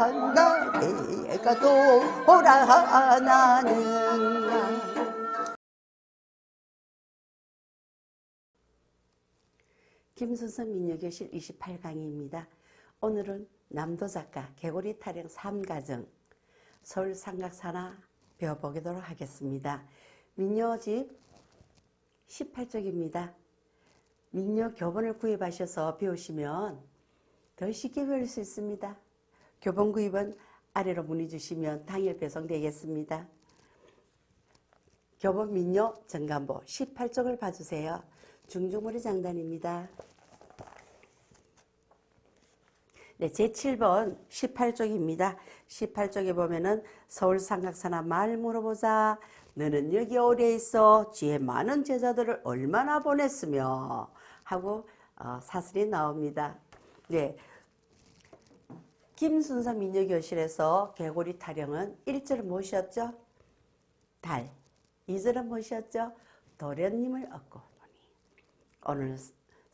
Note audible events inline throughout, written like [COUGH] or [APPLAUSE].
간다 내가 돌아나는 김순선 민요교실 28강의입니다. 오늘은 남도 작가 개고리 타령 3가정 서울 삼각사나 배워보도록 하겠습니다. 민요집 18쪽입니다. 민요 교본을 구입하셔서 배우시면 더 쉽게 배울 수 있습니다. 교본 구입은 아래로 문의 주시면 당일 배송되겠습니다. 교본 민요 정간보 18쪽을 봐주세요. 중중머리 장단입니다. 네, 제7번 18쪽입니다. 18쪽에 보면은 서울 삼각사나 말 물어보자. 너는 여기 오래 있어. 지혜 많은 제자들을 얼마나 보냈으며 하고 어, 사슬이 나옵니다. 네. 김순서 민요교실에서 개고리 타령은 1절은 무엇이었죠? 달. 2절은 무엇이었죠? 도련님을 얻고. 오늘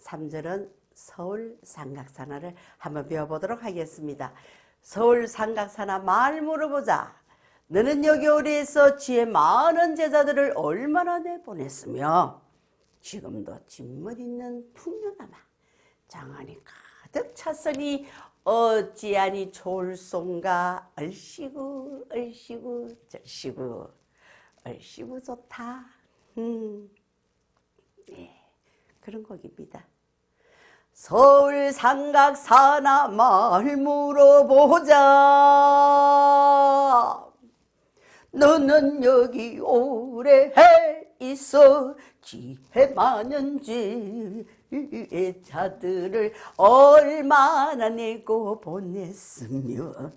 3절은 서울 삼각사나를 한번 배워보도록 하겠습니다. 서울 삼각사나 말 물어보자. 너는 여기 있어 지혜 많은 제자들을 얼마나 내보냈으며 지금도 진물 있는 풍류나마 장안이 가득 찼으니 어찌하니 졸송가 얼씨구 얼씨구 절씨구 얼씨구 좋다. 음, 네, 그런 곡입니다. 서울 삼각 사나 말 물어보자. 너는 여기 오래 해 있어 지혜 많은 제자들을 얼마나 내고 보냈으며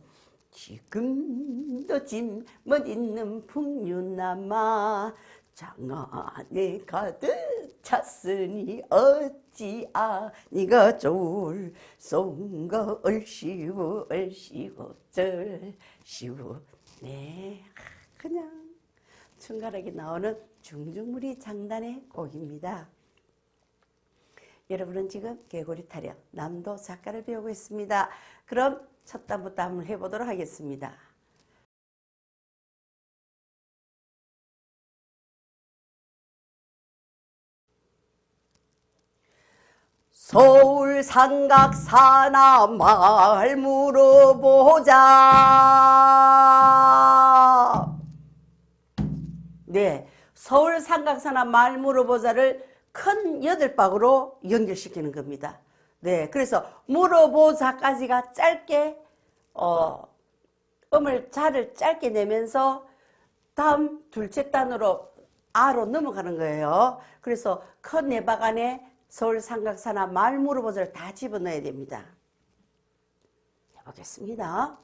지금도 짐못 있는 풍류나마 장안에 가득 찼으니 어찌아 니가 좋을 송가 얼씨구 얼씨구 절씨구 네 그냥 충가락이 나오는 중중무리 장단의 곡입니다. 여러분은 지금 개고리 타령 남도 작가를 배우고 있습니다. 그럼 첫 단부터 한번 해보도록 하겠습니다. 서울 삼각사나 말 물어보자. 네, 서울 삼각사나 말 물어보자를 큰 여덟 박으로 연결시키는 겁니다. 네, 그래서 물어보자까지가 짧게 어, 음을 자를 짧게 내면서 다음 둘째 단으로 아로 넘어가는 거예요. 그래서 큰 네박 안에 서울 삼각사나 말 물어보자를 다 집어넣어야 됩니다. 해보겠습니다.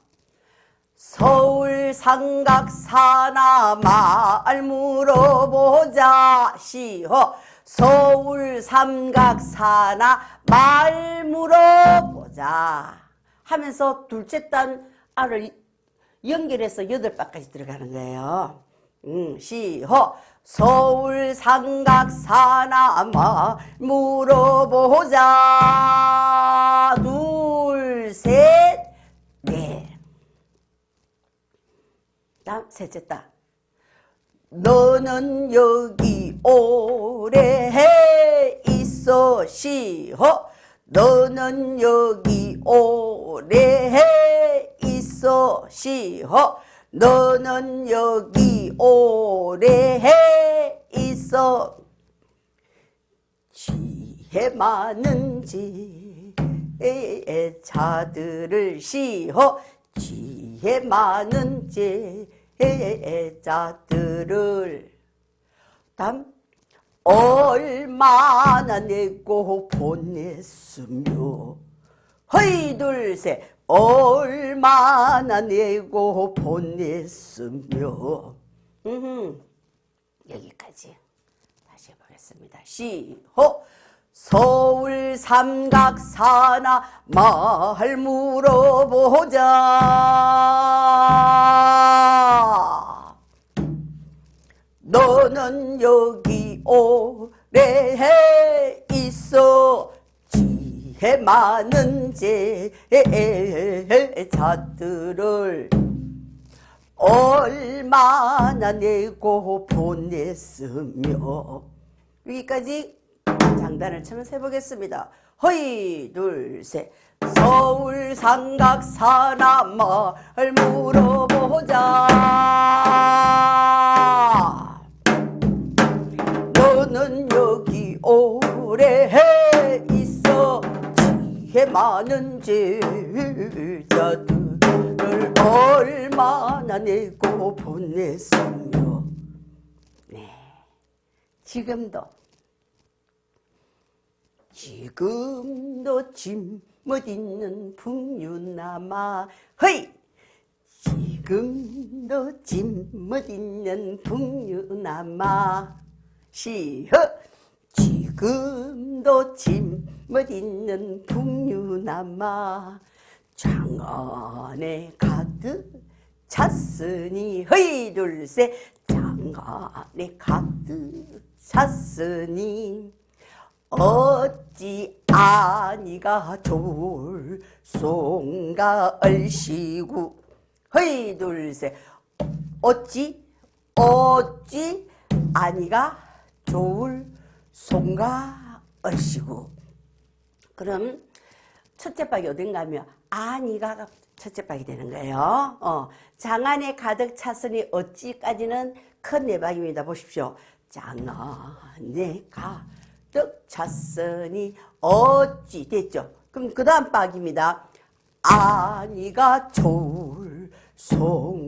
서울 삼각사나 말 물어보자 시호 서울 삼각사나 말 물어보자 하면서 둘째 단 알을 연결해서 여덟 바까지 들어가는 거예요. 음, 시호 서울 삼각 사나 말 물어보자. 둘셋 넷. 다음 셋째 딸. 너는 여기 오래 해 있어 시호 너는 여기 오래 해 있어 시호 너는 여기 오래 해 있어. 지혜 많은 제자들을 시호 지혜 많은 제자들을. 다음 얼마나 내고 보냈으며. 허이 둘셋 얼마나 내고 보냈으며. 음흠. 여기까지. 다시 해보겠습니다. 시호. 서울 삼각사나 말 물어보자. 너는 여기 오래 있어 지혜 많은 제자들을 얼마나 내고 보냈으며. 여기까지 장단을 치면서 해보겠습니다. 허이 둘셋. 서울 삼각 사나마을 물어보자. 너는 여기 오 지혜 많은 제자들을 얼마나 내고 보냈으며. 네. 지금도. 지금도 짐못 있는 풍류남아 허이! 지금도 짐못 있는 풍류남아 시허! 지 금도 짐못 있는 풍류남아 장안에 가득 찼으니 허이 둘셋 장안에 가득 찼으니 어찌 아니가 좋을 송가 얼씨구. 허이 둘셋 어찌 어찌 아니가 좋을 송가 얼씨구 그럼 첫째 박이 어딘가 하면 아니가 첫째 박이 되는 거예요. 어, 장안에 가득 찼으니 어찌까지는 큰 내박입니다. 보십시오. 장안에 가득 찼으니 어찌 됐죠. 그럼 그 다음 박입니다. 아니가 좋을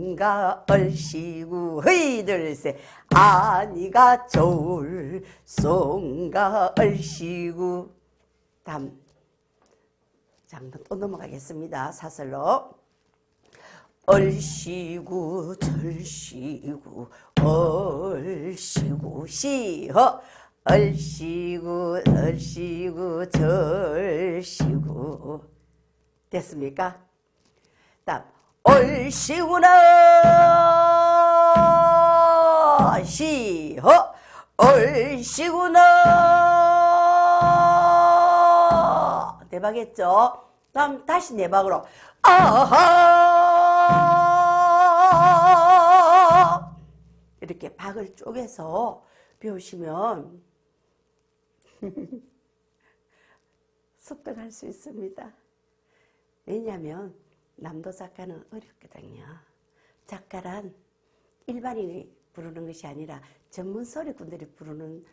송가 얼씨구 허이들세 아니가 좋을 송가 얼씨구. 다음. 장도 또 넘어가겠습니다. 사설로. 얼씨구 절씨구 얼씨구 시허. 얼씨구 얼씨구 절씨구. 됐습니까? 다음 얼씨구나 시허 얼씨구나 대박했죠? 다음 다시 내박으로 아하 이렇게 박을 쪼개서 배우시면 [LAUGHS] 습득할 수 있습니다. 왜냐하면 남도 작가는 어렵거든요. 작가란 일반인이 부르는 것이 아니라 전문 소리꾼들이 부르는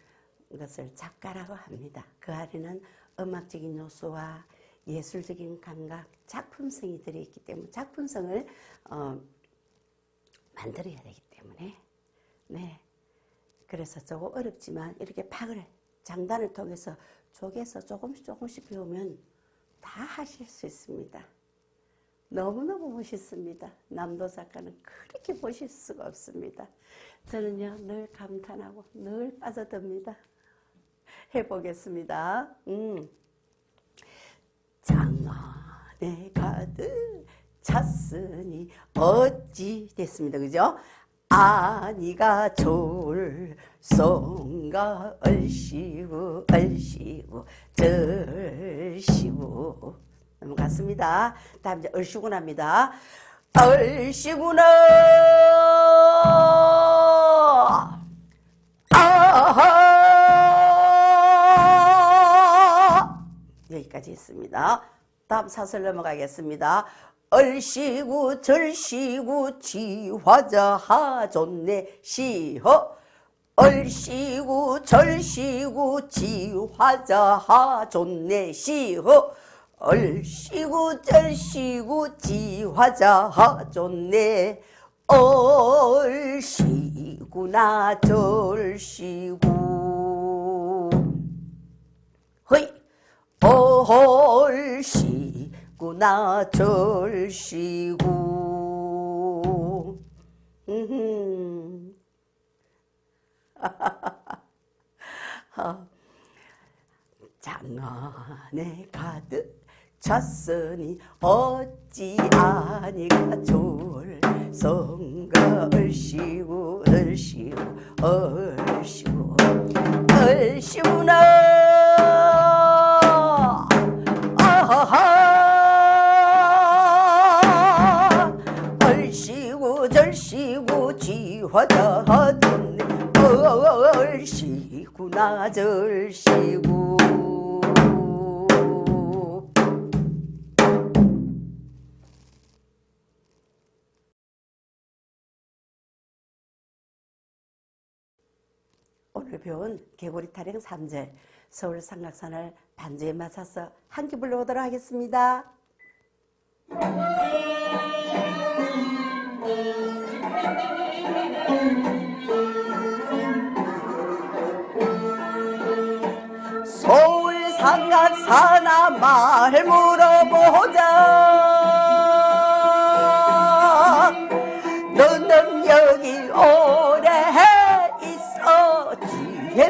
것을 작가라고 합니다. 그 안에는 음악적인 요소와 예술적인 감각, 작품성이 들어있기 때문에 작품성을 어, 만들어야 되기 때문에 네 그래서 조금 어렵지만 이렇게 박을 장단을 통해서 쪼개서 조금씩 조금씩 배우면 다 하실 수 있습니다. 너무너무 멋있습니다. 남도 작가는 그렇게 멋있을 수가 없습니다. 저는요, 늘 감탄하고 늘 빠져듭니다. 해보겠습니다. 음. 장안에 가득 찼으니 어찌 됐습니다. 그죠? 아니가 좋을 송가 얼씨구 얼씨구 절씨구 넘어갔습니다. 다음 이제 얼씨구나입니다. 얼씨구나 아하 여기까지 했습니다. 다음 사설 넘어가겠습니다. 얼씨구 절씨구 지화자 하존네 시허 얼씨구 절씨구 지화자 하존네 시허 얼씨구 절씨구 지화자 하존네. 얼씨구나 절씨구. 허이! 얼씨구나 절씨구. [LAUGHS] 장안에 가득 찼으니 어찌 아니가 좋을 성가 얼씨구 얼씨구 얼씨구 얼씨구나. 아하하. 얼씨구 절씨구 지화자던 얼씨구나 절씨구 오늘 배운 개구리 타령 3절 서울 삼각산을 반주에 맞춰서 함께 불러보도록 하겠습니다. 서울 삼각산아 말 물어보자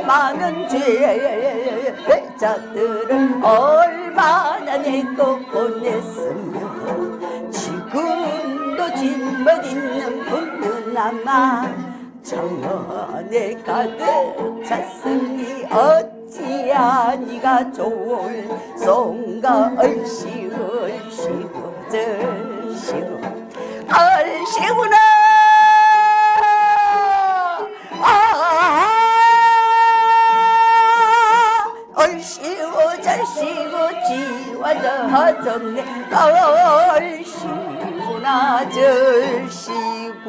많은 죄자들을 얼마나 내고 보냈으며 지금도 짐을 있는 분들나마 정원에 가득 찼으니 어찌야 네가 좋을 송가 얼씨 얼씨구 절씨구 얼씨구나 절씨구 지와저 정네 얼씨구나 절씨구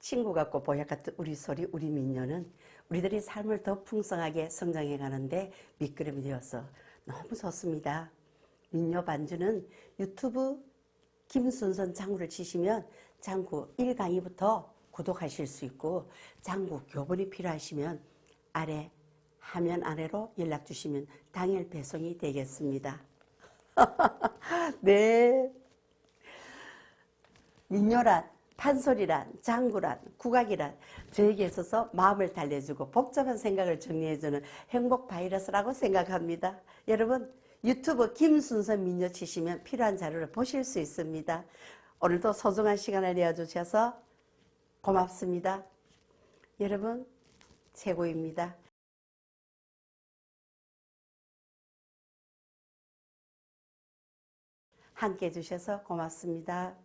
친구 같고 보약 같은 우리 소리 우리 민요는 우리들의 삶을 더 풍성하게 성장해 가는데 미끄럼이 되어서 너무 좋습니다. 민요 반주는 유튜브 김순선 장구를 치시면 장구 1강의부터 구독하실 수 있고 장구 교본이 필요하시면 아래 화면 아래로 연락 주시면 당일 배송이 되겠습니다. [LAUGHS] 네. 민요란 판소리란 장구란 국악이란 저에게 있어서 마음을 달래주고 복잡한 생각을 정리해주는 행복 바이러스라고 생각합니다. 여러분 유튜브 김순선 민요 치시면 필요한 자료를 보실 수 있습니다. 오늘도 소중한 시간을 내어주셔서 고맙습니다. 여러분 최고입니다. 함께 해주셔서 고맙습니다.